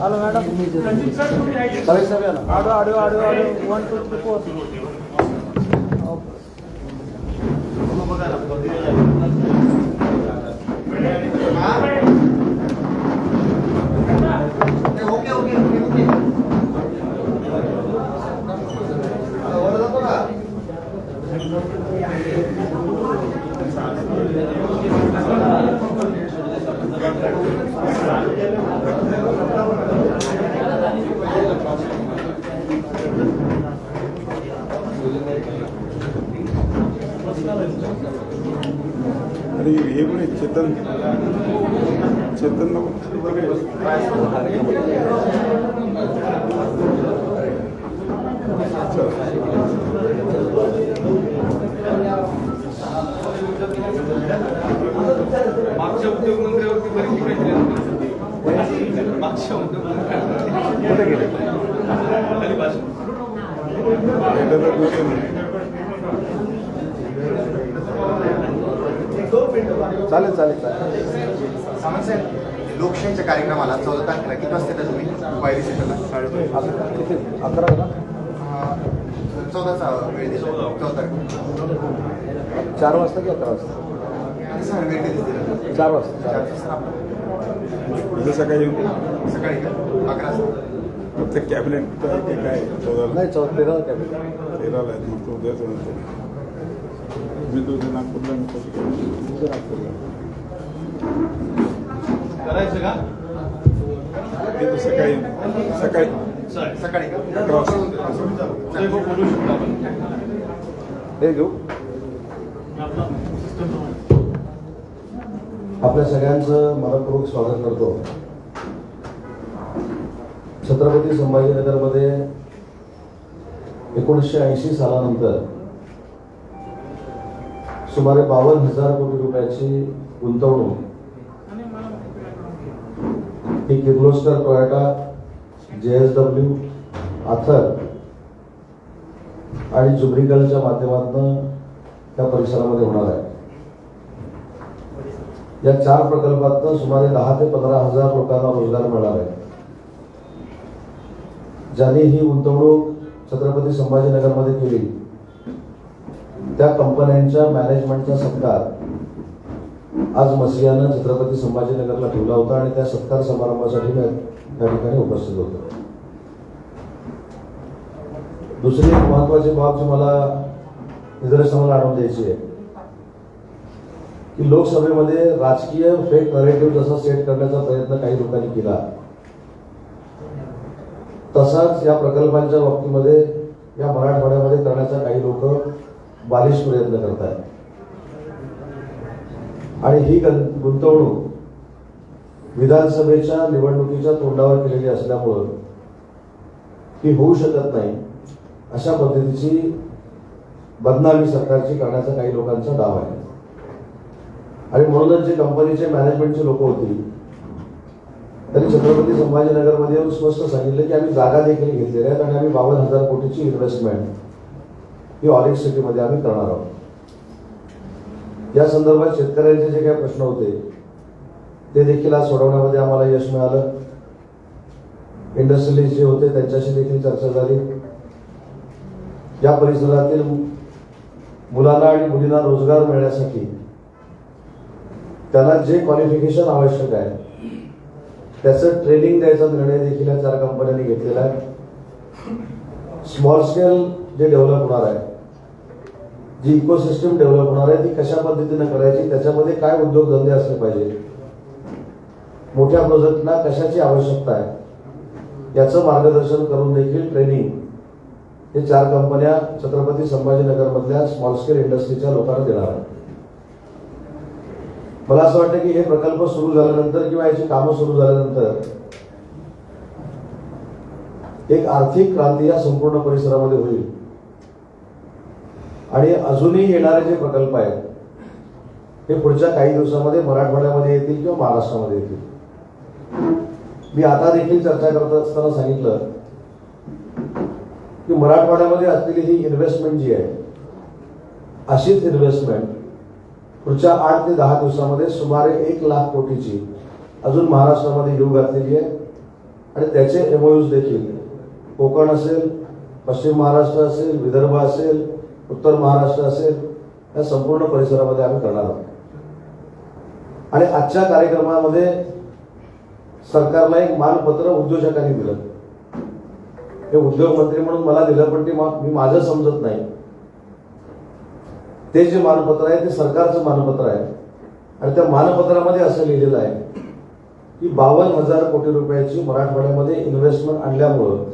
Hello madam आडो आडो आडो आडो one two three four बघा अरे हे पण आहे, चेतन चेतन नको मागच्या उद्योग मंत्र्यावरती बरीच टीका केली जाते. मागच्या उद्योग चालेल चालेल चालेल. सामंत साहेब लोकशाहीच्या कार्यक्रमाला चौदा तारखेला किती वाजता तुम्ही? पायरी सेंटरला? अकरा किती अकरा चौदाचा वेळ दिला चौदा. तारखेला चार वाजता की अकरा वाजता? किती सहा वेळ कधी दिला? चार वाजता. चार वाजता सकाळी येऊन सकाळी अकरा वाजता. फक्त कॅबिनेट काय चौदाला नाही चौ तेरा कॅबी तेराला आहेत मग तो उद्याच मी तो नागपूरला करायचं का येतो सकाळी सकाळी सकाळी बोलू शकतो आपण हे घेऊ आपल्या सगळ्यांचं मनपूर्वक स्वागत करतो. छत्रपती संभाजीनगरमध्ये एकोणीसशे ऐंशी सालानंतर सुमारे बावन्न हजार कोटी रुपयाची गुंतवणूक. ही Kirloskar Toyota J S W Ather आणि जुब्रिकलच्या माध्यमातून त्या परिसरामध्ये होणार आहे. या चार प्रकल्पातनं सुमारे दहा ते पंधरा हजार लोकांना रोजगार मिळणार आहे. ज्यांनी ही गुंतवणूक छत्रपती संभाजीनगरमध्ये केली. त्या कंपन्यांच्या मॅनेजमेंटचा सत्कार आज मसियानं छत्रपती संभाजीनगरला ठेवला होता आणि त्या सत्कार समारंभासाठी मी त्या ठिकाणी उपस्थित होतो. दुसरी एक महत्वाची बाब जी मला निदर्शनाला आणून द्यायची आहे की लोकसभेमध्ये राजकीय फेक नरेटिव्ह जसा सेट करण्याचा प्रयत्न काही लोकांनी केला तसाच या प्रकल्पांच्या बाबतीमध्ये या मराठवाड्यामध्ये करण्याचा बालिश प्रयत्न करत आहेत आणि ही गुंतवणूक विधानसभेच्या निवडणुकीच्या तोंडावर केलेली असल्यामुळं ही होऊ शकत नाही. अशा पद्धतीची बदनामी सरकारची करण्याचा काही लोकांचा डाव आहे. आणि म्हणूनच जे कंपनीचे मॅनेजमेंटची लोक होती त्यांनी छत्रपती संभाजीनगरमध्ये येऊन स्पष्ट सांगितले की आम्ही जागा देखील घेतलेल्या आहेत आणि आम्ही बावन्न हजार कोटीची इन्व्हेस्टमेंट ही ऑरेंज सिटीमध्ये आम्ही करणार आहोत. या संदर्भात शेतकऱ्यांचे जे काही प्रश्न होते ते देखील आज सोडवण्यामध्ये आम्हाला यश मिळालं. इंडस्ट्रियलिस्ट जे होते त्यांच्याशी देखील चर्चा झाली. या परिसरातील मुलांना आणि मुलींना रोजगार मिळण्यासाठी त्यांना जे क्वालिफिकेशन आवश्यक आहे त्याचं ट्रेनिंग द्यायचा निर्णय देखील या चार कंपन्यांनी घेतलेला आहे. स्मॉल स्केल जे डेव्हलप होणार आहे जी इकोसिस्टम डेव्हलप होणार आहे ती कशा पद्धतीनं करायची त्याच्यामध्ये काय उद्योगधंदे असले पाहिजे? मोठ्या प्रोजेक्टला कशाची आवश्यकता आहे? याचं मार्गदर्शन करून देखील ट्रेनिंग हे चार कंपन्या छत्रपती संभाजीनगरमधल्या स्मॉल स्केल इंडस्ट्रीच्या लोकांना देणार आहेत. मला असं वाटतं की हे प्रकल्प सुरू झाल्यानंतर किंवा याची कामं सुरू झाल्यानंतर एक आर्थिक क्रांती या संपूर्ण परिसरामध्ये होईल. आणि अजूनही येणारे जे प्रकल्प आहेत हे पुढच्या काही दिवसामध्ये मराठवाड्यामध्ये येतील किंवा महाराष्ट्रामध्ये येतील. मी आता देखील चर्चा करत असताना सांगितलं की मराठवाड्यामध्ये असलेली ही इन्व्हेस्टमेंट जी आहे अशीच इन्व्हेस्टमेंट पुढच्या आठ ते दहा दिवसामध्ये सुमारे एक लाख कोटीची अजून महाराष्ट्रामध्ये येऊ घातलेली आहे. आणि त्याचे एमओयूज देखील कोकण असेल पश्चिम महाराष्ट्र असेल विदर्भ असेल उत्तर महाराष्ट्र असेल या संपूर्ण परिसरामध्ये आम्ही करणार आहोत. आणि आजच्या कार्यक्रमामध्ये सरकारला एक मानपत्र उद्योजकांनी दिलं. हे उद्योग मंत्री म्हणून मला दिलं पण ते मी माझं समजत नाही. ते जे मानपत्र आहे ते सरकारचं मानपत्र आहे. आणि त्या मानपत्रामध्ये असं लिहिलेलं आहे की बावन्न हजार कोटी रुपयाची मराठवाड्यामध्ये इन्व्हेस्टमेंट आणल्यामुळं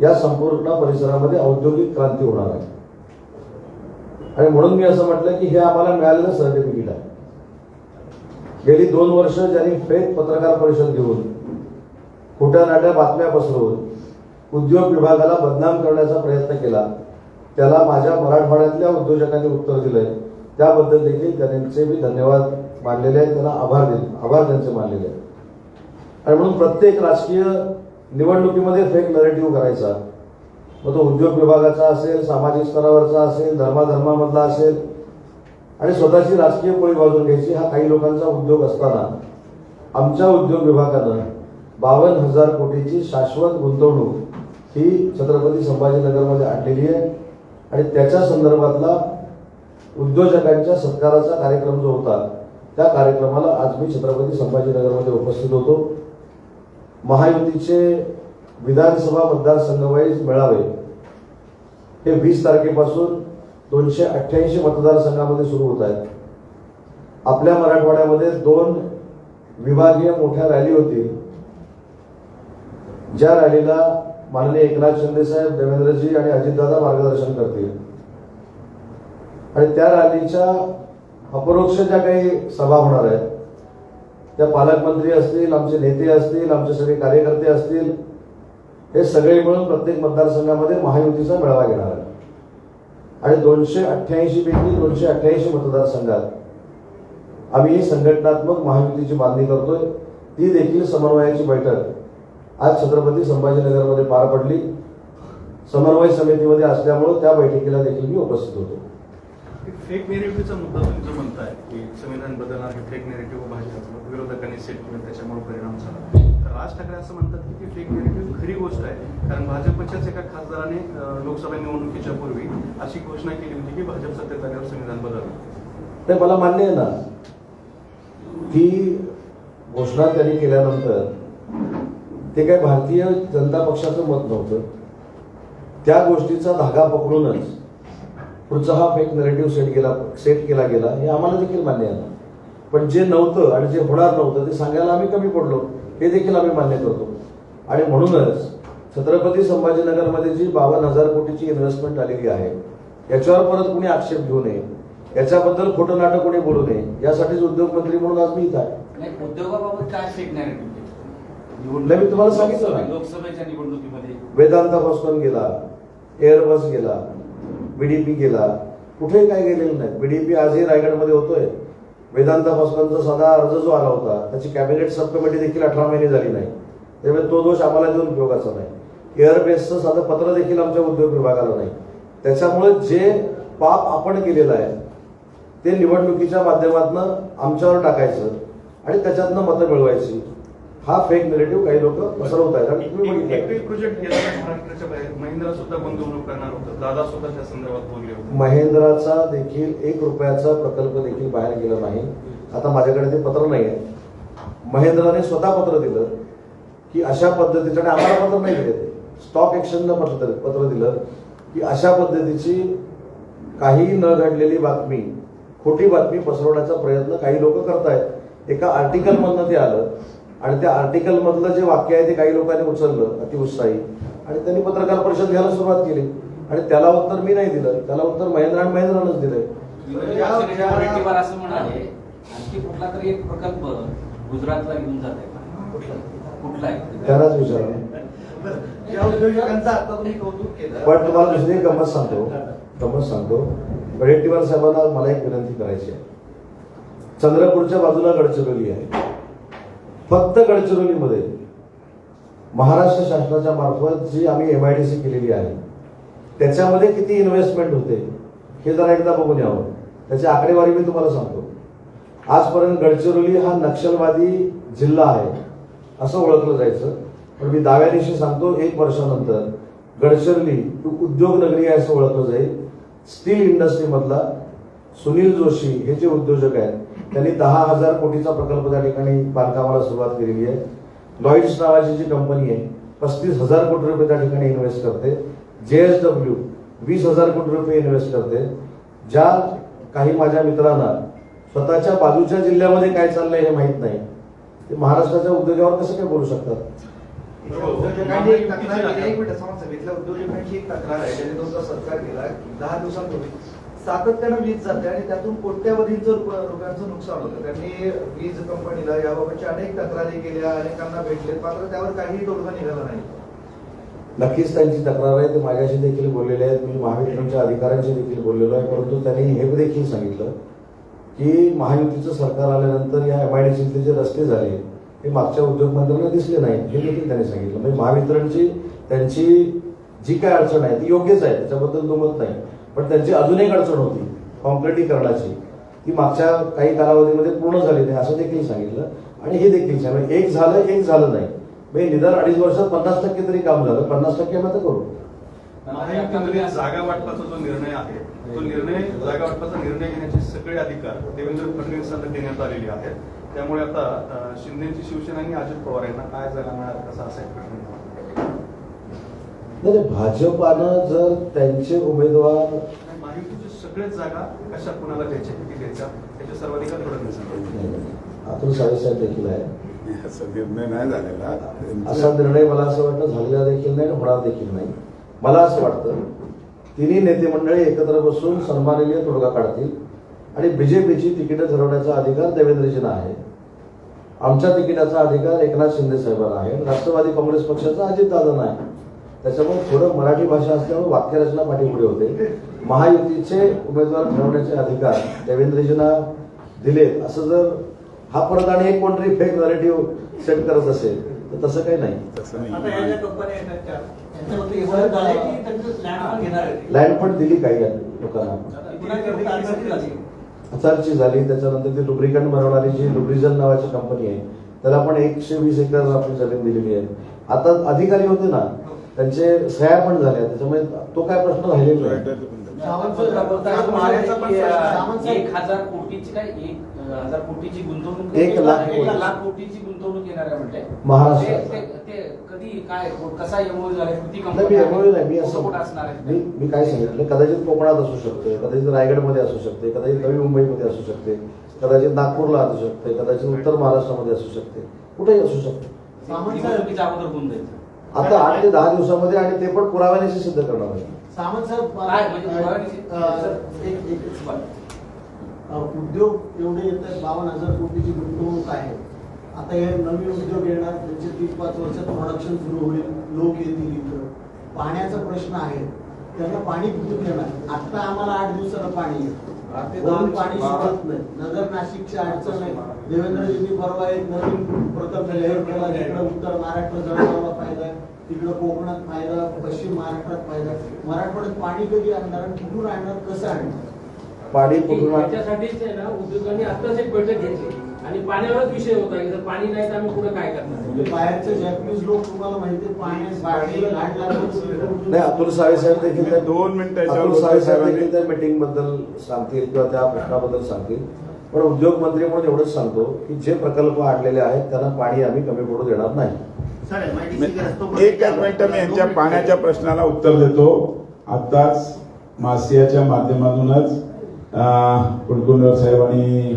या संपूर्ण परिसरामध्ये औद्योगिक क्रांती होणार आहे. आणि म्हणून मी असं म्हटलं की हे आम्हाला मिळालेलं सर्टिफिकेट आहे. गेली दोन वर्ष ज्यांनी फेक पत्रकार परिषद घेऊन खोट्या नाट्या बातम्या पसरवून उद्योग विभागाला बदनाम करण्याचा प्रयत्न केला त्याला माझ्या मराठवाड्यातल्या उद्योजकांनी उत्तर दिलंय. त्याबद्दल देखील त्यांचे मी धन्यवाद मानलेले आहेत त्यांना आभार दिले आभार त्यांचे मानलेले आहेत. आणि म्हणून प्रत्येक राजकीय निवडणुकीमध्ये फेक नरेटिव्ह करायचा मग तो उद्योग विभागाचा असेल सामाजिक स्तरावरचा असेल धर्माधर्मामधला असेल आणि स्वतःची राजकीय पोळी बाजून घ्यायची हा काही लोकांचा उद्योग असताना आमच्या उद्योग विभागानं बावन्न हजार कोटीची शाश्वत गुंतवणूक ही छत्रपती संभाजीनगरमध्ये आणलेली आहे. आणि त्याच्या संदर्भातला उद्योजकांच्या सत्काराचा कार्यक्रम जो होता त्या कार्यक्रमाला आज मी छत्रपती संभाजीनगरमध्ये उपस्थित होतो. महायुतीचे विधानसभा मतदारसंघवाईज मेळावे. हे वीस तारखेपासून दोनशे अठ्ठ्याऐंशी मतदारसंघामध्ये सुरू होत आहेत. आपल्या मराठवाड्यामध्ये दोन विभागीय मोठ्या रॅली होतील. ज्या रॅलीला माननीय एकनाथ शिंदे साहेब देवेंद्रजी आणि अजितदादा मार्गदर्शन करतील. आणि त्या रॅलीच्या अपरोक्ष ज्या काही सभा होणार आहेत त्या पालकमंत्री असतील आमचे नेते असतील आमचे सगळे कार्यकर्ते असतील हे सगळे मिळून प्रत्येक मतदारसंघामध्ये महायुतीचा मेळावा घेणार आहे. आणि दोनशे अठ्ठ्याऐंशी पैकी दोनशे अठ्ठ्याऐंशी मतदारसंघात आम्ही ही संघटनात्मक महायुतीची बांधणी करतोय. ती देखील समन्वयाची बैठक. आज छत्रपती संभाजीनगरमध्ये पार पडली. समन्वय समितीमध्ये असल्यामुळं त्या बैठकीला देखील मी उपस्थित होतो. फेक नेरेटिव्हचा मुद्दा तुम्ही जो म्हणताय की संविधान बदलणार हे फेक नेरेटिव्ह भाजप विरोधकांनी सेट केलं त्याच्यामुळे परिणाम झाला. तर राज ठाकरे असं म्हणतात की ती फेक नेरेटिव्ह खरी गोष्ट आहे. कारण भाजपच्याच एका खासदाराने लोकसभा निवडणुकीच्या पूर्वी अशी घोषणा केली होती की भाजप सत्तेत आल्यावर संविधान बदलणार. ते मला मान्य आहे ना की घोषणा त्यांनी केल्यानंतर ते काय भारतीय जनता पक्षाचं मत नव्हतं. त्या गोष्टीचा धागा पकडूनच पुढचा हा फेक नरेटिव्ह सेट केला सेट केला गेला हे आम्हाला देखील मान्य आहे. पण जे नव्हतं आणि जे होणार नव्हतं ते सांगायला आम्ही कमी पडलो. हे देखील आम्ही मान्य करतो. आणि म्हणूनच छत्रपती संभाजीनगरमध्ये जी बावन्न हजार कोटीची इन्व्हेस्टमेंट आलेली आहे याच्यावर परत कुणी आक्षेप घेऊ नये. याच्याबद्दल खोटं नाटक कोणी बोलू नये. यासाठीच उद्योगमंत्री म्हणून आज मी इथं आहे. उद्योगाबाबत काय मी तुम्हाला सांगितलं. लोकसभेच्या निवडणुकीमध्ये. वेदांता फॉस्कॉन गेला एअरबस गेला बीडीपी गेला कुठेही काय गेलेलं नाही. बीडीपी आजही रायगडमध्ये होतोय. वेदांता फॉस्कॉनचा साधा अर्ज जो आला होता त्याची कॅबिनेट सब कमिटी देखील अठरा महिने झाली नाही. त्यामुळे तो दोष आम्हाला देऊन उपयोगाचा नाही. एअरबेसचं साधं पत्र देखील आमच्या उद्योग विभागाला नाही. त्याच्यामुळे जे पाप आपण केलेलं आहे ते निवडणुकीच्या माध्यमातून आमच्यावर टाकायचं आणि त्याच्यातनं मतं मिळवायची. हा फेक निगेटिव्ह काही लोक पसरवत आहेत प्रोजेक्ट गेला महाराष्ट्राच्या बाहेर. महिंद्रा सुद्धा गुंतवणूक करणार होतं. दादा सुद्धा त्या संदर्भात बोलले होते. महेंद्राचा देखील एक रुपयाचा प्रकल्प देखील बाहेर गेला नाही. आता माझ्याकडे ते पत्र नाही आहे महेंद्राने स्वतः पत्र दिलं की अशा पद्धतीचं आणि आम्हाला पत्र नाही दिले. ते स्टॉक एक्सचेंजनं पत्र पत्र दिलं की अशा पद्धतीची काही न घडलेली बातमी खोटी बातमी पसरवण्याचा प्रयत्न काही लोक करतायत. एका आर्टिकल मधनं ते आलं. आणि त्या आर्टिकल मधलं जे वाक्य आहे ते काही लोकांनी उचललं अतिउत्साही. आणि त्यांनी पत्रकार परिषद घ्यायला सुरुवात केली. आणि त्याला उत्तर मी नाही दिलं. त्याला उत्तर महेंद्र आणि महेंद्रानंच दिलंय. असं म्हणाले आणखी कुठला तरी एक प्रकल्प गुजरातला घेऊन जात आहे कुठला? त्यालाच पण तुम्हाला दुसरी एक गंमत सांगतो. गंमत सांगतो. वडेट्टीवार साहेबांना मला एक विनंती करायची आहे. चंद्रपूरच्या बाजूला गडचिरोली आहे. फक्त गडचिरोलीमध्ये. महाराष्ट्र शासनाच्या मार्फत जी आम्ही एम आय डी सी केलेली आहे त्याच्यामध्ये किती इन्व्हेस्टमेंट होते हे जरा एकदा बघून यावं. त्याची आकडेवारी मी तुम्हाला सांगतो. आजपर्यंत गडचिरोली हा नक्षलवादी जिल्हा आहे असं ओळखलं जायचं. पण मी दाव्या दिवशी सांगतो एक वर्षानंतर गडचिरोली ही उद्योग नगरी आहे असं ओळखलं जाईल. स्टील इंडस्ट्रीमधला सुनील जोशी हे जे उद्योजक आहेत त्यांनी दहा हजार कोटीचा प्रकल्प त्या ठिकाणी बांधकामाला सुरुवात केलेली आहे. लॉईड्स नावाची जी कंपनी आहे पस्तीस हजार कोटी रुपये त्या ठिकाणी इन्व्हेस्ट करते. जे एस डब्ल्यू वीस हजार कोटी रुपये इन्व्हेस्ट करते. ज्या काही माझ्या मित्रांना स्वतःच्या बाजूच्या जिल्ह्यामध्ये काय चाललंय हे माहीत नाही. ते महाराष्ट्राच्या उद्योगावर कसं काय बोलू शकतात? उद्योजकांची एक तक्रार आहे. एक मिनिट समज सांगितलं उद्योजकांची एक तक्रार आहे. ज्याने तुमचा सत्कार केला. दहा दिवसांपूर्वी. सातत्यानं वीज जाते आणि त्यातून कोट्यावधींचं रुपयांचं नुकसान होतं. त्यांनी वीज कंपनीला याबाबतच्या अनेक तक्रारी केल्या अनेकांना भेटले मात्र त्यावर काही तोडगा निघाला नाही. नक्कीच त्यांची तक्रार आहे ते माझ्याशी देखील बोललेले आहेत. मी महावितरणच्या अधिकाऱ्यांशी देखील बोललेलो आहे. परंतु त्यांनी हे देखील सांगितलं की महायुतीचं सरकार आल्यानंतर या एम आय डी सीतले जे रस्ते झाले हे मागच्या उद्योगमंत्र्यांना दिसले नाही. हे देखील त्यांनी सांगितलं. म्हणजे महावितरणची त्यांची जी काय अडचण आहे ती योग्यच आहे. त्याच्याबद्दल दुमत नाही. पण त्यांची अजून एक अडचण होती कॉन्क्रिटीकरणाची. ती मागच्या काही कालावधीमध्ये पूर्ण झाली नाही असं देखील सांगितलं. आणि हे देखील सांगितलं एक झालं एक झालं नाही. म्हणजे निदान अडीच वर्षात पन्नास टक्के तरी काम झालं पन्नास टक्के आता करू जागा वाटपाचा जो निर्णय आहे तो निर्णय जागा वाटपाचा निर्णय घेण्याचे सगळे अधिकार देवेंद्र फडणवीसांना देण्यात आलेले आहेत. त्यामुळे आता शिंदेची शिवसेना आणि अजित पवार यांना काय जागा मिळाल कसा असा एक प्रश्न. नाही नाही, भाजपानं जर त्यांचे उमेदवार सगळ्याच जागा कशा कुणाला द्यायच्या किती द्यायच्या याचे सर्वाधिकार फडणवीस अतुल साहेब देखील आहे. असा निर्णय नाही झालेला. असा निर्णय मला असं वाटतं झालेला देखील नाही होणार देखील नाही. मला असं वाटतं तिन्ही नेते मंडळी एकत्र बसून सन्माननीय तोडगा काढतील. आणि बीजेपीची तिकीटं ठरवण्याचा अधिकार देवेंद्रजींना आहे. आमच्या तिकिटाचा अधिकार एकनाथ शिंदे साहेबांना आहे. राष्ट्रवादी काँग्रेस पक्षाचा अजितदादांना आहे. त्याच्यामुळे थोडं मराठी भाषा असल्यामुळे वाक्यरचना पाठीपुढे होते. महायुतीचे उमेदवार ठरवण्याचे अधिकार देवेंद्रजींना दिले असं जर हा परत आणि एक कोणतरी फेक नरेटिव्ह सेट करत असेल तर तसं काही नाही. लँड पण दिली काही लोकांना. अचारची झाली? त्याच्यानंतर ती लुब्रिकंट बनवणारी जी लुब्रिजन नावाची कंपनी आहे त्याला पण एकशे वीस एकर आपली जमीन दिलेली आहे. आता अधिकारी होते ना त्यांचे सह्या पण झाल्या त्याच्यामुळे तो काय प्रश्न राहिलेला साहेब- एक हजार कोटीची काय एक हजार कोटीची गुंतवणूक एक लाख एक कोटी. लाख कोटीची गुंतवणूक येणार आहे म्हणजे महाराष्ट्रात. ते- ते- ते कधी काय कसा एमओ झालाय किती नाही, मी कंपन्या आहेत? एमओयू नाही मी असं असणार मी आहे मी काय सांगितलं कदाचित कोकणात असू शकते कदाचित रायगडमध्ये असू शकते कदाचित नवी मुंबईमध्ये असू शकते कदाचित नागपूरला असू शकते कदाचित उत्तर महाराष्ट्रामध्ये असू शकते. कुठेही असू शकते. निवडणुकीच्या अगोदर जायचं? आता आठ ते दहा दिवसामध्ये आणि ते पण पुराव्याने सिद्ध करणार आहे. साहेब काय म्हणजे उद्योग एवढे येत आहेत बावन्न हजार कोटीची गुंतवणूक आहे. आता हे नवीन उद्योग येणार त्यांचे तीन पाच वर्षात प्रोडक्शन सुरू होईल लोक येतील इथं. पाण्याचा प्रश्न आहे. त्यांना पाणी कुठून येणार आता आम्हाला आठ दिवसाला पाणी येतं पाणी सुटत नाही. नगर नाशिकची अडचण आहे. देवेंद्रजींनी परवा एक नवीन प्रकल्प जाहीर केला जिकडे उत्तर महाराष्ट्र जळगावला फायदा आहे. तिकडे कोकणात फायदा पश्चिम महाराष्ट्रात फायदा. मराठवाड्यात पाणी कधी आणणार आणि कुठून आणणार? कसं आणणार? पाणी त्याच्यासाठीच आहे ना उद्योगांनी आताच एक बैठक घेतली. आणि पाण्यावरच विषय होता. की जर पाणी नाही तर आम्ही पुढे काय करणार? म्हणजे बाहेरचे जॅपनीज लोक तुम्हाला माहिती नाही अतुल सावे साहेब देखील त्या- दोन मिनिटं याच्यावर अतुल सावे साहेब देखील त्या मीटिंगबद्दल सांगतील किंवा त्या प्रश्नाबद्दल सांगतील. पण उद्योग मंत्री म्हणून एवढंच सांगतो की जे प्रकल्प आणलेले आहेत त्यांना पाणी आम्ही कमी पडू देणार नाही. एक एक मिनिट मी यांच्या पाण्याच्या प्रश्नाला उत्तर देतो. आताच मासियाच्या माध्यमातूनच अं, कुलकुंडर साहेब आणि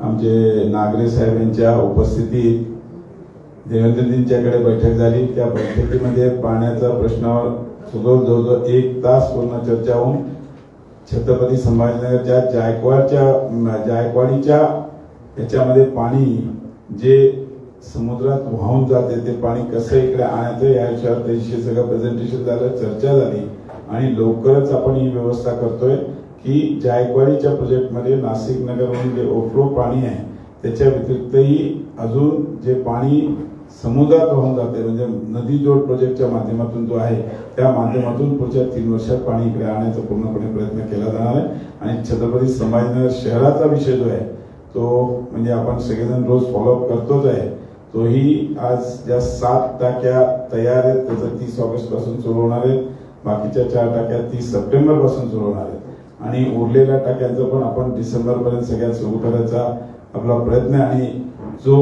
आमचे नागरे साहेब यांच्या उपस्थितीत देवेंद्रजींच्याकडे बैठक झाली. त्या बैठकीमध्ये पाण्याचा प्रश्नावर सगळं जवळजवळ एक तास पूर्ण चर्चा होऊन छत्रपती संभाजीनगरच्या जायकवाडच्या जायकवाडीच्या याच्यामध्ये पाणी जे समुद्रात वाहून जाते ते पाणी कसं इकडे आणायचं या विषयावर त्याशी सगळं प्रेझेंटेशन झालं चर्चा झाली आणि लवकरच आपण ही व्यवस्था करतोय. की जायकवाडीच्या प्रोजेक्टमध्ये नाशिक नगरहून जे ओफ्लो पाणी आहे त्याच्या व्यतिरिक्तही अजून जे पाणी समुद्रात वाहून जाते म्हणजे नदी जोड प्रोजेक्टच्या माध्यमातून जो आहे त्या माध्यमातून पुढच्या तीन वर्षात पाणी इकडे आणण्याचा पूर्णपणे प्रयत्न केला जाणार आहे. आणि छत्रपती संभाजीनगर शहराचा विषय जो आहे तो म्हणजे आपण सगळेजण रोज फॉलोअप करतोच आहे. तोही आज ज्या सात टाक्या तयार आहेत त्याचं तीस ऑगस्टपासून सुरू होणार आहेत. बाकीच्या चार टाक्या तीस सप्टेंबरपासून सुरू होणार आहेत. आणि उरलेल्या टाक्यांचं पण आपण डिसेंबरपर्यंत सगळ्या सुरू करायचा आपला प्रयत्न आहे. आणि जो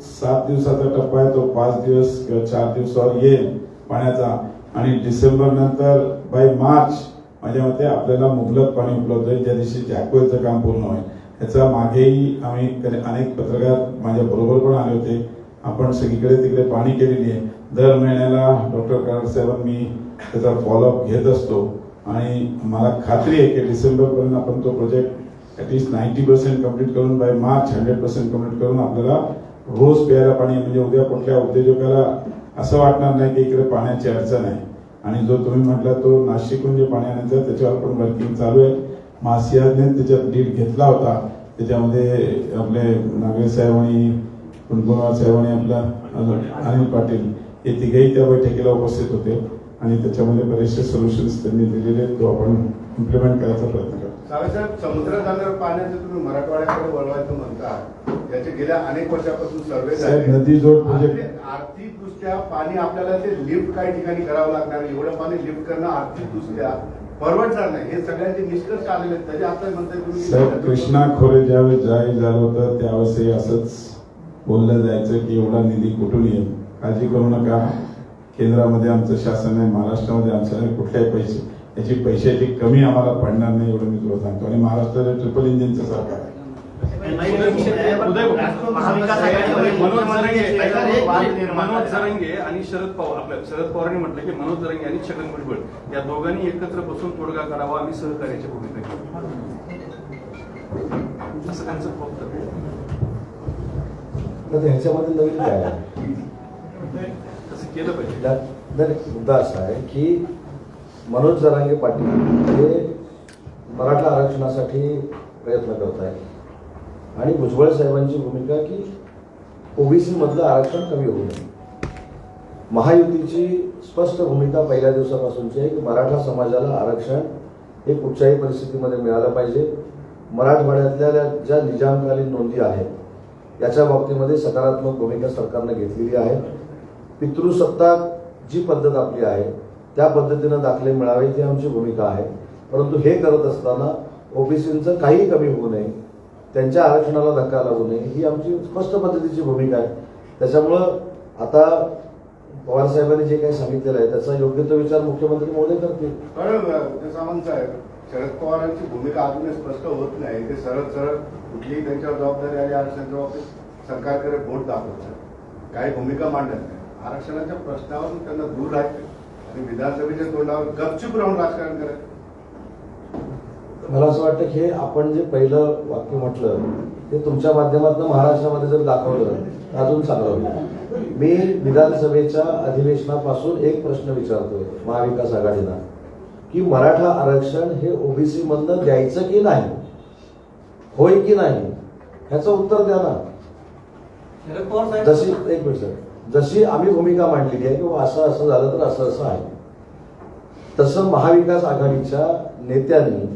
सात दिवसाचा टप्पा आहे तो पाच दिवस किंवा चार दिवसावर येईल पाण्याचा. आणि डिसेंबर नंतर बाय मार्च माझ्या मते आपल्याला मुबलक पाणी उपलब्ध होईल. ज्या दिवशी जॅकवेलचं काम पूर्ण होईल. याचा मागेही आम्ही अनेक पत्रकार माझ्या बरोबर पण आले होते. आपण सगळीकडे तिकडे पाणी केलेली आहे. दर महिन्याला डॉक्टर कराड साहेबांनी त्याचा फॉलोअप घेत असतो. आणि मला खात्री आहे की डिसेंबरपर्यंत आपण तो project at least ninety percent complete करून by March hundred percent complete करून आपल्याला रोज प्यायला पाणी म्हणजे उद्या कुठल्या उद्योजकाला असं वाटणार नाही की इकडे पाण्याची अडचण आहे. आणि जो तुम्ही म्हटला तो नाशिकहून जे पाणी आणायचं त्याच्यावर पण वर्किंग चालू आहे. मासियाने त्याच्यात लीड घेतला होता. त्याच्यामध्ये आपले नागरे साहेब आणि कुणकुणवार साहेब आणि आपला अनिल पाटील हे तिघेही त्या बैठकीला उपस्थित होते. आणि त्याच्यामध्ये बरेचसे सोल्युशन्स त्यांनी दिलेले आहेत तो आपण इम्प्लिमेंट करायचा प्रयत्न करतो. साहेब समुद्र जाणार पाण्याचं तुम्ही मराठवाड्याकडे वळवायचं म्हणता याचे गेल्या अनेक वर्षापासून सर्वे साहेब, नदी जोड प्रोजेक्ट- आर्थिक- आर्थिकदृष्ट्या पाणी आपल्याला ते लिफ्ट काही ठिकाणी करावं लागणार. एवढं पाणी लिफ्ट करणं आर्थिकदृष्ट्या परवडणार नाही. हे सगळ्यांचे निष्कर्ष आलेले आहेत त्याचे आता म्हणताय साहेब कृष्णा खोरे ज्यावेळेस जाहीर झालं होतं त्यावेळेसही असंच बोललं जायचं की एवढा निधी कुठून येईल? काळजी करू नका. केंद्रामध्ये आमचं शासन आहे महाराष्ट्रामध्ये आमचं आहे कुठल्याही पैसे याची पैशाची कमी आम्हाला पडणार नाही एवढं मी तुला सांगतो आणि महाराष्ट्राचं ट्रिपल इंजिनचं सरकार आहे मनोज जरंगे एक वाद निर्माण मनोज झाला. जरंगे आणि शरद पवार आपल्या शरद पवारांनी म्हटलं की मनोज जरंगे आणि छगन भुजबळ या दोघांनी एकत्र बसून तोडगा काढावा आम्ही सहकार्याची भूमिका घेऊ असं त्यांचं वक्तव्य. तर ह्याच्यामध्ये नवीन काय केलं पाहिजे. त्यात एक मुद्दा असा आहे की मनोज जरांगे पाटील हे मराठा आरक्षणासाठी प्रयत्न करत आहेत. आणि भुजबळ साहेबांची भूमिका की ओबीसीमधलं आरक्षण कमी होऊ नये. महायुतीची स्पष्ट भूमिका पहिल्या दिवसापासूनची आहे की मराठा समाजाला आरक्षण हे कुठच्याही परिस्थितीमध्ये मिळालं पाहिजे. मराठवाड्यातल्या ज्या- ज्या निजामकालीन नोंदी आहेत याच्या बाबतीमध्ये सकारात्मक भूमिका सरकारनं घेतलेली आहे. पितृसत्ताक जी पद्धत आपली आहे त्या पद्धतीनं दाखले मिळावे ही आमची भूमिका आहे. परंतु हे करत असताना ओबीसींचं काही कमी होऊ नये त्यांच्या आरक्षणाला धक्का लागू नये ही आमची स्पष्ट पद्धतीची भूमिका आहे. त्याच्यामुळं आता पवार साहेबांनी जे काही सांगितलेलं आहे त्याचा योग्य तो विचार मुख्यमंत्री महोदय करतील. कारण सावंत साहेब शरद पवारांची भूमिका अजूनही स्पष्ट होत नाही. ते सरळ सरळ कुठलीही त्यांच्यावर जबाबदारी आली आरक्षणाच्या बाबतीत सरकारकडे बोट दाखवतात काही भूमिका मांडत नाही. आरक्षणाच्या प्रश्नावरून त्यांना दूर राहायचं. आणि विधानसभेच्या तोंडावर गपचूप राहून राजकारण करायचं. मला असं वाटतं की हे आपण जे पहिलं वाक्य म्हटलं ते तुमच्या माध्यमातून महाराष्ट्रामध्ये जर दाखवलं तर अजून चांगलं होईल. मी विधानसभेच्या अधिवेशनापासून एक प्रश्न विचारतोय महाविकास आघाडीला की मराठा आरक्षण हे ओबीसी मधनं द्यायचं की नाही? होय की नाही? ह्याचं उत्तर द्या ना. शरद पवार साहेब जशी एक मिनिट सर. जशी आम्ही भूमिका मांडलेली आहे किंवा असं असं झालं तर असं असं आहे. तसं महाविकास आघाडीच्या नेत्यांनी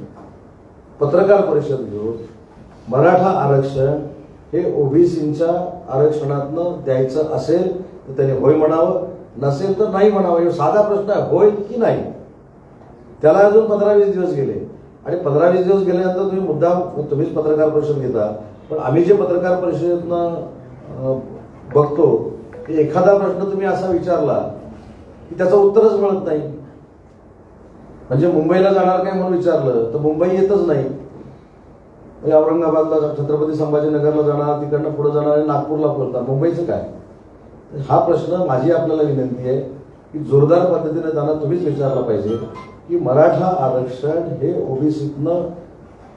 पत्रकार परिषद घेऊन मराठा आरक्षण हे ओबीसीच्या आरक्षणातनं द्यायचं असेल तर त्याने होय म्हणावं नसेल तर नाही म्हणावं हे साधा प्रश्न आहे होय की नाही? त्याला अजून पंधरा वीस दिवस गेले. आणि पंधरा वीस दिवस गेल्यानंतर तुम्ही मुद्दाम तुम्हीच पत्रकार परिषद घेता. पण आम्ही जे पत्रकार परिषदेतनं बघतो एखादा प्रश्न तुम्ही असा विचारला की त्याचं उत्तरच मिळत नाही. म्हणजे मुंबईला जाणार काय म्हणून विचारलं तर मुंबई येतच नाही. म्हणजे औरंगाबादला छत्रपती संभाजीनगरला जाणार तिकडनं पुढे जाणार आणि नागपूरला बोलतात मुंबईचं काय? हा प्रश्न माझी आपल्याला विनंती आहे की जोरदार पद्धतीने त्यांना तुम्हीच विचारला पाहिजे की मराठा आरक्षण हे ओबीसीतनं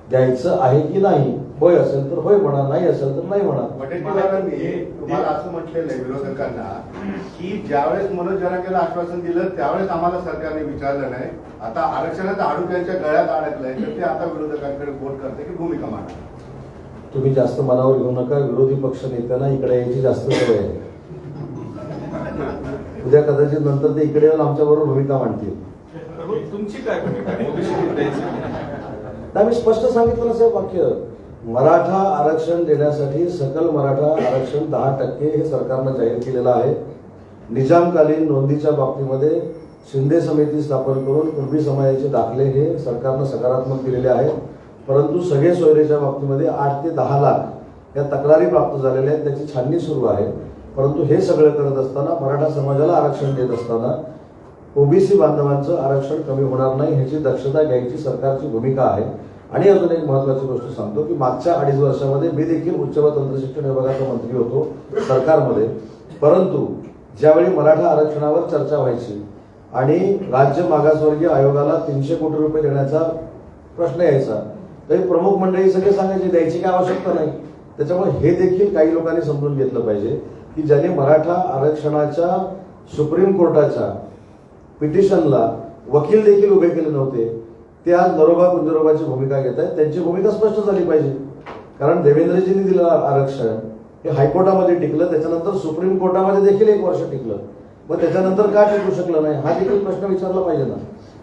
द्यायचं आहे की नाही? होय असेल तर होय म्हणा नाही असेल तर नाही म्हणा. वडेट्टीवारांनी तुम्हाला असं म्हटलेलं आहे विरोधकांना की ज्यावेळेस मनोज जरांगेला आश्वासन दिलं त्यावेळेस आम्हाला सरकारने विचारलं नाही. आता आरक्षणाचं हाडू त्यांच्या गळ्यात अडकलंय तर ते आता विरोधकांकडे बोट करते की भूमिका मांडा. तुम्ही जास्त मनावर घेऊ नका विरोधी पक्ष नेत्यांना इकडे यायची जास्त सवय आहे. उद्या कदाचित नंतर ते इकडे येऊन आमच्याबरोबर भूमिका मांडतील. तुमची काय भूमिका मी स्पष्ट सांगितलं ना साहेब वाक्य. मराठा आरक्षण देण्यासाठी सकल मराठा आरक्षण दहा टक्के हे सरकारनं जाहीर केलेलं आहे. निजामकालीन नोंदीच्या बाबतीमध्ये शिंदे समिती स्थापन करून कुणबी समाजाचे दाखले हे सरकारनं सकारात्मक दिलेले आहेत. परंतु सगळे सोयरेच्या बाबतीमध्ये आठ ते दहा लाख या तक्रारी प्राप्त झालेल्या आहेत त्याची छाननी सुरू आहे. परंतु हे सगळं करत असताना मराठा समाजाला आरक्षण देत असताना ओबीसी बांधवांचं आरक्षण कमी होणार नाही ह्याची दक्षता घ्यायची सरकारची भूमिका आहे. आणि अजून एक महत्वाची गोष्ट सांगतो की मागच्या अडीच वर्षामध्ये मी देखील उच्च व तंत्रशिक्षण विभागाचा मंत्री होतो सरकारमध्ये. परंतु ज्यावेळी मराठा आरक्षणावर चर्चा व्हायची आणि राज्य मागासवर्गीय आयोगाला तीनशे कोटी रुपये देण्याचा प्रश्न यायचा तरी प्रमुख मंडळी सगळे सांगायचे द्यायची काय आवश्यकता नाही. त्याच्यामुळे हे देखील काही लोकांनी समजून घेतलं पाहिजे की ज्यांनी मराठा आरक्षणाच्या सुप्रीम कोर्टाच्या पिटिशनला वकील देखील उभे केले नव्हते ते आज नरोबा कुंजरोबाची भूमिका घेत आहेत. त्यांची भूमिका स्पष्ट झाली पाहिजे. कारण देवेंद्रजींनी दिलेलं आरक्षण हे हायकोर्टामध्ये टिकलं त्याच्यानंतर सुप्रीम कोर्टामध्ये देखील एक वर्ष टिकलं. मग त्याच्यानंतर का टिकू शकलं नाही? हा देखील प्रश्न विचारला पाहिजे ना.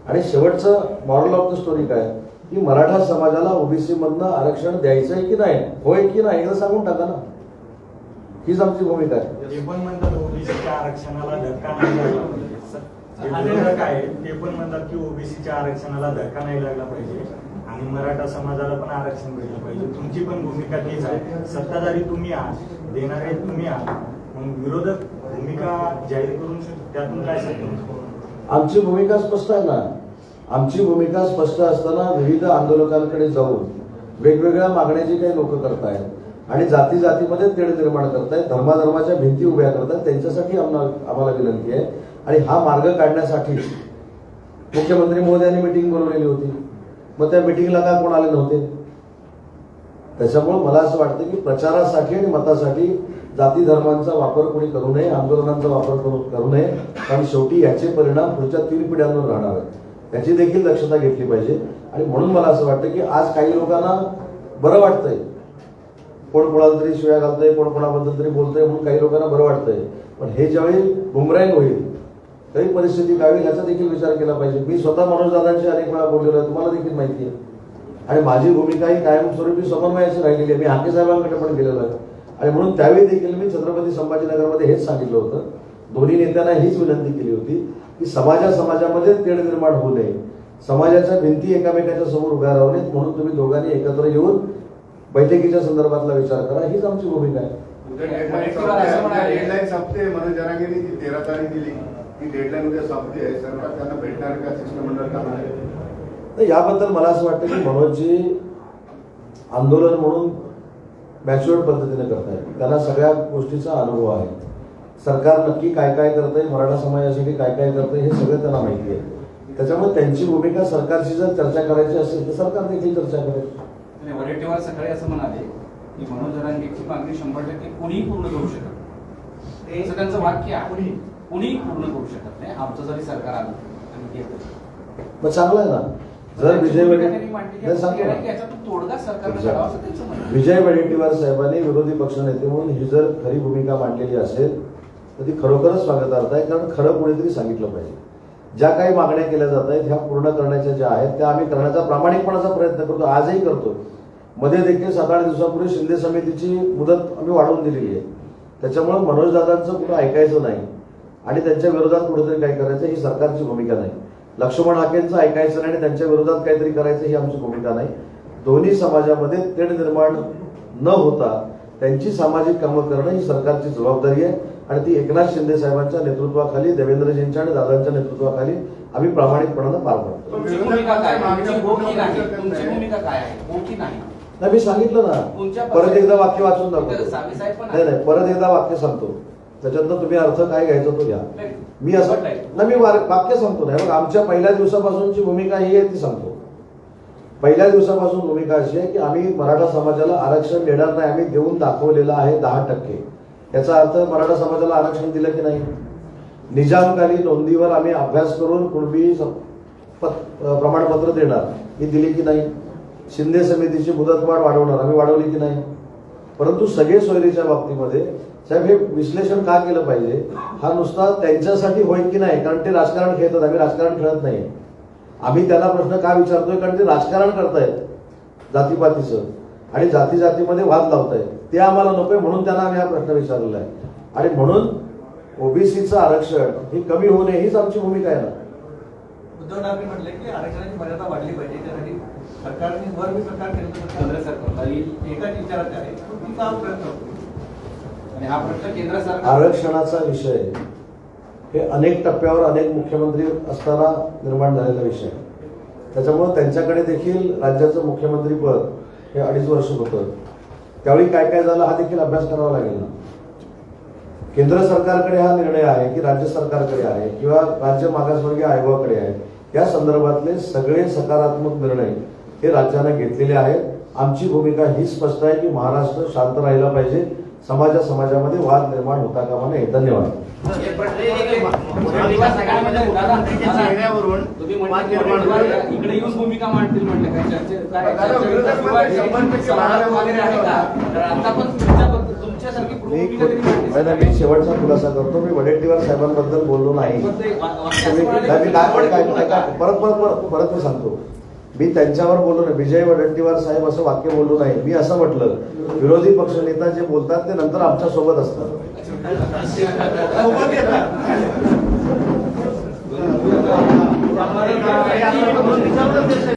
आणि शेवटचं मॉरल ऑफ द स्टोरी काय? की मराठा समाजाला ओबीसी मधनं आरक्षण द्यायचं आहे की नाही? होय की नाही हे सांगून टाका ना. हीच आमची भूमिका आहे. जे विरोधक आहेत ते पण म्हणतात की ओबीसीच्या आरक्षणाला धक्का नाही लागला पाहिजे. आणि मराठा समाजाला पण आरक्षण भेटलं पाहिजे. तुमची पण भूमिका तीच आहे. सत्ताधारी तुम्ही आहात देणारे तुम्ही आहात. मग विरोधक भूमिका जाहीर करून त्यातून काय सांगतो आमची भूमिका स्पष्ट आहे ना? आमची भूमिका स्पष्ट असताना विविध आंदोलकांकडे जाऊन वेगवेगळ्या मागण्या जी काही लोक करतायत. आणि जाती जातीमध्ये तेढ निर्माण करतायत. धर्माधर्माच्या भिंती उभ्या करतायत. त्यांच्यासाठी आम्हाला आम्हाला विनंती आहे. आणि हा मार्ग काढण्यासाठी मुख्यमंत्री महोदयांनी मिटिंग बोलवलेली होती. मग त्या मिटिंगला का कोण आले नव्हते? त्याच्यामुळे मला असं वाटतं की प्रचारासाठी आणि मतासाठी जाती धर्मांचा वापर कोणी करू नये आंदोलनांचा वापर करू करू नये. कारण शेवटी याचे परिणाम पुढच्या तीन पिढ्यांवर राहणार आहेत. याची देखील दक्षता घेतली पाहिजे. आणि म्हणून मला असं वाटतं की आज काही लोकांना बरं वाटतंय. कोण कोणाला तरी शिव्या घालतंय कोण कोणाबद्दल तरी बोलतंय म्हणून काही लोकांना बरं वाटतंय. पण हे ज्यावेळी बुमरांग होईल काही परिस्थिती गावी याचा देखील विचार केला पाहिजे. मी स्वतः मनोज दादांशी अनेक वेळा बोललेलो आहे तुम्हाला देखील माहिती आहे. आणि माझी भूमिका ही कायमस्वरूपी समन्वयाची राहिलेली आहे. मी हाके साहेबांकडे पण गेलेलो आहे. आणि म्हणून त्यावेळी देखील मी छत्रपती संभाजीनगरमध्ये हेच सांगितलं होतं. दोन्ही नेत्यांना हीच विनंती केली होती की समाजा समाजामध्ये तेढ निर्माण होऊ नये. समाजाच्या भिंती एकामेकाच्या समोर उभ्या राहू नयेत. म्हणून तुम्ही दोघांनी एकत्र येऊन बैठकीच्या संदर्भातला विचार करा. हीच आमची भूमिका आहे. ती डेडलाईन उद्या संपते आहे. सरकार त्यांना भेटणार का? शिष्टमंडळ करणार आहे. तर याबद्दल मला असं वाटतं की मनोजजी आंदोलन म्हणून मॅच्युअर्ड पद्धतीने करतायत. त्यांना सगळ्या गोष्टीचा अनुभव आहे. सरकार नक्की काय काय करतंय मराठा समाजासाठी काय काय करतंय हे सगळं त्यांना माहिती आहे. त्याच्यामुळे त्यांची भूमिका सरकारशी जर चर्चा करायची असेल तर सरकार देखील चर्चा करेल. आणि वडेट्टीवार सकाळी असं म्हणाले की मनोज जरांगेची मागणी शंभर टक्के कुणीही पूर्ण करू शकत त्यांचं वाक्य आहे. कुणीही पूर्ण करू शकत नाही. आमचं जरी सरकार आलं आणि. मग चांगलं आहे ना? जर विजय. विजय वडेट्टीवार साहेबांनी विरोधी पक्षनेते म्हणून ही जर खरी भूमिका मांडलेली असेल तर ती खरोखरच स्वागतार्थ आहे. कारण खरं कोणीतरी सांगितलं पाहिजे. ज्या काही मागण्या केल्या जात आहेत ह्या पूर्ण करण्याच्या ज्या आहेत त्या आम्ही करण्याचा प्रामाणिकपणाचा प्रयत्न करतो. आजही करतो. मध्ये देखील सात आठ दिवसापूर्वी शिंदे समितीची मुदत आम्ही वाढवून दिलेली आहे. त्याच्यामुळे मनोज दादांचं कुठं ऐकायचं नाही. आणि त्यांच्या विरोधात कुठेतरी काय करायचं ही सरकारची भूमिका नाही. लक्ष्मण हाकेंचं ऐकायचं नाही आणि त्यांच्या विरोधात काहीतरी करायचं ही आमची भूमिका नाही. दोन्ही समाजामध्ये तेढ निर्माण न होता त्यांची सामाजिक कामं करणं ही सरकारची जबाबदारी आहे. आणि ती एकनाथ शिंदे साहेबांच्या नेतृत्वाखाली देवेंद्रजींच्या आणि दादांच्या नेतृत्वाखाली आम्ही प्रामाणिकपणानं पार पाडतो. नाही. तुमची भूमिका काय आहे? की नाही. नाही मी सांगितलं ना. परत एकदा वाक्य वाचून दाखवतो. सावे साहेब पण नाही. नाही परत एकदा वाक्य सांगतो. त्याच्यातनं तुम्ही अर्थ काय घ्यायचा तो घ्या. मी असं नाही. नाही मी वाक्य सांगतो नाही बघ आमच्या पहिल्या दिवसापासूनची भूमिका ही आहे ती सांगतो. पहिल्या दिवसापासून भूमिका अशी आहे की आम्ही मराठा समाजाला आरक्षण देणार नाही आम्ही देऊन दाखवलेलं आहे दहा टक्के. याचा अर्थ मराठा समाजाला आरक्षण दिलं की नाही? निजामकालीन नोंदीवर आम्ही अभ्यास करून कुणबी प्रमाणपत्र देणार ही दिली की नाही? शिंदे समितीची मुदतवाढ वाढवणार आम्ही वाढवली की नाही? परंतु सगळे सोयरीच्या बाबतीमध्ये साहेब हे विश्लेषण का केलं पाहिजे? हा नुसता त्यांच्यासाठी होईल की नाही? कारण ते राजकारण खेळतात आम्ही राजकारण खेळत नाही. आम्ही त्याला प्रश्न का विचारतोय? कारण ते राजकारण करतायत जातीपातीचं. आणि जाती जातीमध्ये वाद लावतायत. ते आम्हाला नकोय म्हणून त्यांना आम्ही हा प्रश्न विचारलेला आहे. आणि म्हणून ओबीसीचं आरक्षण ही कमी होऊ नये हीच आमची भूमिका आहे ना. उद्धव ठाकरे म्हटले की आरक्षणाची मर्यादा वाढली पाहिजे त्यासाठी सरकारने वर सरकार केंद्र एकाच विचारात आहे. तुम्ही का प्रयत्न करतो? आणि हा प्रश्न केंद्र सरकार आरक्षणाचा विषय हे अनेक टप्प्यावर अनेक मुख्यमंत्री असताना निर्माण झालेला विषय आहे. त्याच्यामुळे त्यांच्याकडे देखील राज्याचं मुख्यमंत्रीपद हे अडीच वर्ष होतं त्यावेळी काय काय झालं हा देखील अभ्यास करावा लागेल ना केंद्र सरकारकडे हा निर्णय आहे की राज्य सरकारकडे आहे किंवा राज्य मागासवर्गीय आयोगाकडे आहे या संदर्भातले सगळे सकारात्मक निर्णय हे राज्यानं घेतलेले आहेत आमची भूमिका ही स्पष्ट आहे की महाराष्ट्र शांत राहिला पाहिजे समाजा समाजामध्ये वाद निर्माण होता कामा नये धन्यवाद. इकडे येऊन भूमिका मांडतील म्हटलं काय का मी शेवटचा खुलासा करतो मी वडेट्टीवार साहेबांबद्दल बोललो नाही. परत परत परत परत मी सांगतो. मी त्यांच्यावर बोललो नये. विजय वडेट्टीवार साहेब असं वाक्य बोलू नाही मी असं म्हटलं विरोधी पक्षनेता जे बोलतात ते नंतर आमच्यासोबत असतात.